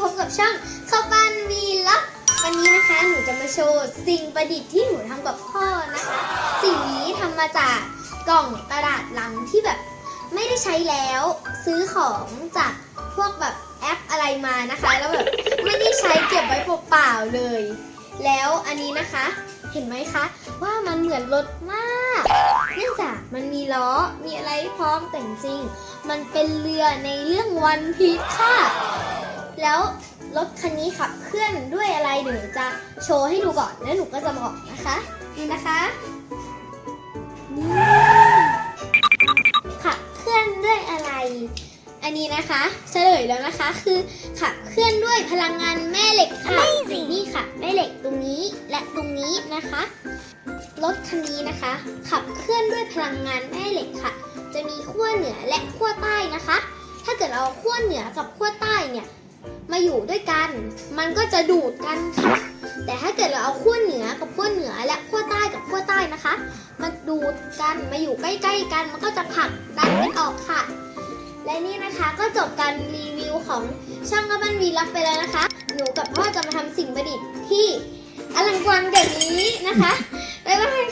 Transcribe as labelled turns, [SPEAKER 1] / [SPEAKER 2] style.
[SPEAKER 1] พบกับช่องข้าวปันวีล็อกวันนี้นะคะหนูจะมาโชว์สิ่งประดิษฐ์ที่หนูทำกับพ่อนะคะ สิ่งนี้ทำมาจากกล่องกระดาษลังที่แบบไม่ได้ใช้แล้ว ซื้อของจากพวกแบบแอปอะไรมานะคะ แล้วแบบไม่ได้ใช้เก็บไว้เปล่าเลย แล้วอันนี้นะคะ เห็นไหมคะว่ามันเหมือนรถมากเนื่องจากมันมีล้อมีอะไรพร้อมแต่จริง มันเป็นเรือในเรื่องวันพีชค่ะ แล้วรถคันนี้ขับเคลื่อนด้วยอะไรเดี๋ยวหนูจะโชว์ให้ดูก่อนแล้วหนูก็จะบอกนะคะนี่นะคะนี่ขับเคลื่อนด้วยอะไร อันนี้นะคะ เฉลยแล้วนะคะคือขับเคลื่อนด้วยพลังงานแม่เหล็กค่ะนี่ค่ะ แม่เหล็กตรงนี้และตรงนี้นะคะรถคันนี้นะคะ ขับเคลื่อนด้วยพลังงานแม่เหล็กค่ะ จะมีขั้วเหนือและขั้วใต้นะคะ ถ้าเกิดเราเอาขั้วเหนือกับขั้วใต้เนี่ย มาอยู่ด้วยกัน มันก็จะดูดกันค่ะ แต่ถ้าเกิดเราเอาขั้วเหนือกับขั้วเหนือและขั้วใต้กับขั้วใต้นะคะมาดูดกันมาอยู่ใกล้ ๆ กัน มันก็จะผลักดันกันออกค่ะ และนี่นะคะก็จบการรีวิวของช่างกระบันวีลักไปแล้วนะคะ หนูกับพ่อจะมาทำสิ่งประดิษฐ์ที่อลังการแบบนี้นะคะบ๊ายบาย